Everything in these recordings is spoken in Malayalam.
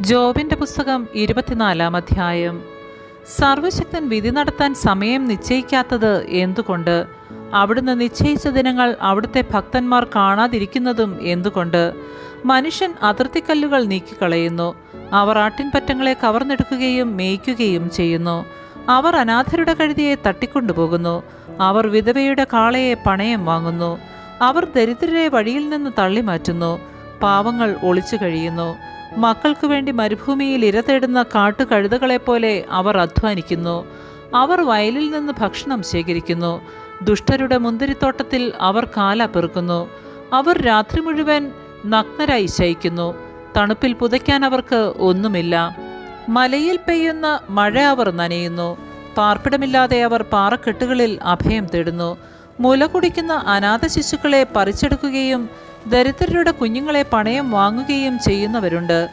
ജോബിന്റെ പുസ്തകം ഇരുപത്തിനാലാം അധ്യായം. സർവശക്തൻ വിധി നടത്താൻ സമയം നിശ്ചയിക്കാത്തത് എന്തുകൊണ്ട്? അവിടുന്ന് നിശ്ചയിച്ച ദിനങ്ങൾ അവിടുത്തെ ഭക്തന്മാർ കാണാതിരിക്കുന്നതും എന്തുകൊണ്ട്? മനുഷ്യൻ അതിർത്തിക്കല്ലുകൾ നീക്കിക്കളയുന്നു. അവർ ആട്ടിൻപറ്റങ്ങളെ കവർന്നെടുക്കുകയും മേയ്ക്കുകയും ചെയ്യുന്നു. അവർ അനാഥരുടെ കഴുതിയെ തട്ടിക്കൊണ്ടുപോകുന്നു. അവർ വിധവയുടെ കാളയെ പണയം വാങ്ങുന്നു. അവർ ദരിദ്രരെ വഴിയിൽ നിന്ന് തള്ളിമാറ്റുന്നു. പാവങ്ങൾ ഒളിച്ചു കഴിയുന്നു. മക്കൾക്കു വേണ്ടി മരുഭൂമിയിൽ ഇര തേടുന്ന കാട്ടുകഴുതകളെപ്പോലെ അവർ അധ്വാനിക്കുന്നു. അവർ വയലിൽ നിന്ന് ഭക്ഷണം ശേഖരിക്കുന്നു. ദുഷ്ടരുടെ മുന്തിരിത്തോട്ടത്തിൽ അവർ കാല പെറുക്കുന്നു. അവർ രാത്രി മുഴുവൻ നഗ്നരായി ശയിക്കുന്നു. തണുപ്പിൽ പുതയ്ക്കാൻ അവർക്ക് ഒന്നുമില്ല. മലയിൽ പെയ്യുന്ന മഴ അവർ നനയുന്നു. പാർപ്പിടമില്ലാതെ അവർ പാറക്കെട്ടുകളിൽ അഭയം തേടുന്നു. മുല കുടിക്കുന്ന അനാഥ ശിശുക്കളെ പറിച്ചെടുക്കുകയും ദരിദ്രരുടെ കുഞ്ഞുങ്ങളെ പണയം വാങ്ങുകയും ചെയ്യുന്നവരുണ്ട്.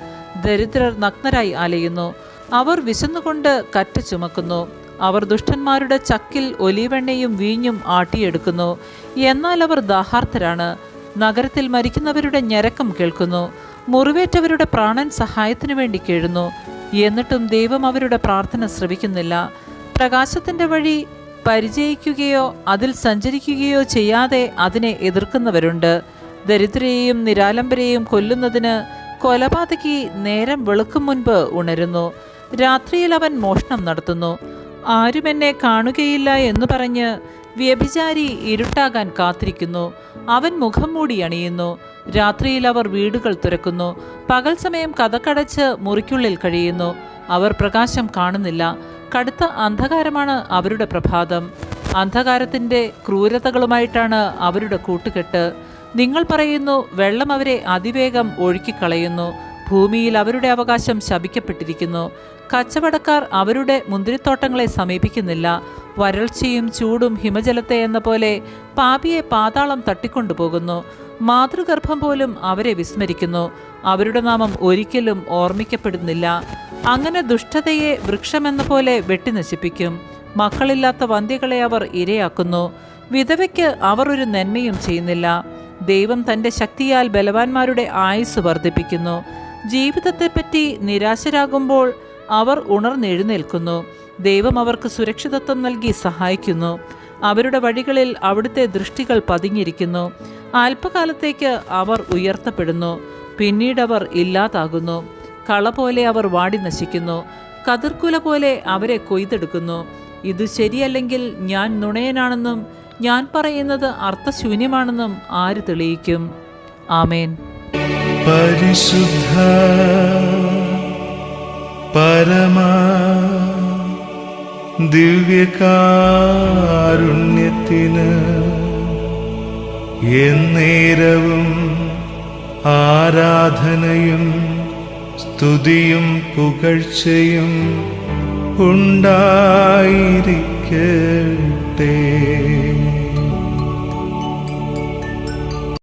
ദരിദ്രർ നഗ്നരായി അലയുന്നു അവർ വിശന്നുകൊണ്ട് കറ്റ ചുമക്കുന്നു. അവർ ദുഷ്ടന്മാരുടെ ചക്കിൽ ഒലിവെണ്ണയും വീഞ്ഞും ആട്ടിയെടുക്കുന്നു. എന്നാൽ അവർ ദാഹാർത്ഥരാണ് നഗരത്തിൽ മരിക്കുന്നവരുടെ ഞരക്കം കേൾക്കുന്നു. മുറിവേറ്റവരുടെ പ്രാണൻ സഹായത്തിനു വേണ്ടി കേഴുന്നു. എന്നിട്ടും ദൈവം അവരുടെ പ്രാർത്ഥന ശ്രവിക്കുന്നില്ല. പ്രകാശത്തിന്റെ വഴി പരിചയിക്കുകയോ അതിൽ സഞ്ചരിക്കുകയോ ചെയ്യാതെ അതിനെ എതിർക്കുന്നവരുണ്ട്. ദരിദ്രയെയും നിരാലംബരെയും കൊല്ലുന്നതിന് കൊലപാതകി നേരം വെളുക്കും മുൻപ് ഉണരുന്നു. രാത്രിയിൽ അവൻ മോഷണം നടത്തുന്നു. ആരും എന്നെ കാണുകയില്ല എന്ന് പറഞ്ഞ് വ്യഭിചാരി ഇരുട്ടാകാൻ കാത്തിരിക്കുന്നു. അവൻ മുഖം മൂടി അണിയുന്നു. രാത്രിയിൽ അവർ വീടുകൾ തുറക്കുന്നു. പകൽ സമയം കഥക്കടച്ച് മുറിക്കുള്ളിൽ കഴിയുന്നു. അവർ പ്രകാശം കാണുന്നില്ല. കടുത്ത അന്ധകാരമാണ് അവരുടെ പ്രഭാതം. അന്ധകാരത്തിന്റെ ക്രൂരതകളുമായിട്ടാണ് അവരുടെ കൂട്ടുകെട്ട്. നിങ്ങൾ പറയുന്നു വെള്ളം അവരെ അതിവേഗം ഒഴുക്കിക്കളയുന്നു ഭൂമിയിൽ അവരുടെ അവകാശം ശപിക്കപ്പെട്ടിരിക്കുന്നു. കച്ചവടക്കാർ അവരുടെ മുന്തിരിത്തോട്ടങ്ങളെ സമീപിക്കുന്നില്ല. വരൾച്ചയും ചൂടും ഹിമജലത്തെ എന്ന പോലെ പാപിയെ പാതാളം തട്ടിക്കൊണ്ടുപോകുന്നു. മാതൃഗർഭം പോലും അവരെ വിസ്മരിക്കുന്നു. അവരുടെ നാമം ഒരിക്കലും ഓർമ്മിക്കപ്പെടുന്നില്ല. അങ്ങനെ ദുഷ്ടതയെ വൃക്ഷമെന്ന പോലെ വെട്ടിനശിപ്പിക്കും. മക്കളില്ലാത്ത വന്ധ്യകളെ അവർ ഇരയാക്കുന്നു. വിധവയ്ക്ക് അവർ ഒരു നന്മയും ചെയ്യുന്നില്ല. ദൈവം തന്റെ ശക്തിയാൽ ബലവാന്മാരുടെ ആയുസ് വർദ്ധിപ്പിക്കുന്നു. ജീവിതത്തെപ്പറ്റി നിരാശരാകുമ്പോൾ അവർ ഉണർന്നെഴുന്നേൽക്കുന്നു. ദൈവം അവർക്ക് സുരക്ഷിതത്വം നൽകി സഹായിക്കുന്നു. അവരുടെ വഴികളിൽ അവിടുത്തെ ദൃഷ്ടികൾ പതിഞ്ഞിരിക്കുന്നു. അല്പകാലത്തേക്ക് അവർ ഉയർത്തപ്പെടുന്നു. പിന്നീട് അവർ ഇല്ലാതാകുന്നു. കള പോലെ അവർ വാടി നശിക്കുന്നു. കതിർക്കുല പോലെ അവരെ കൊയ്തെടുക്കുന്നു. ഇത് ശരിയല്ലെങ്കിൽ ഞാൻ നുണയനാണെന്നും ഞാൻ പറയുന്നത് അർത്ഥശൂന്യമാണെന്നും ആര് തെളിയിക്കും? ആമേൻ. പരിശുദ്ധ പരമ ദിവ്യകാരുണ്യത്തിന് എന്നേരവും ആരാധനയും സ്തുതിയും പുകഴ്ചയും ഉണ്ടായിരിക്കട്ടെ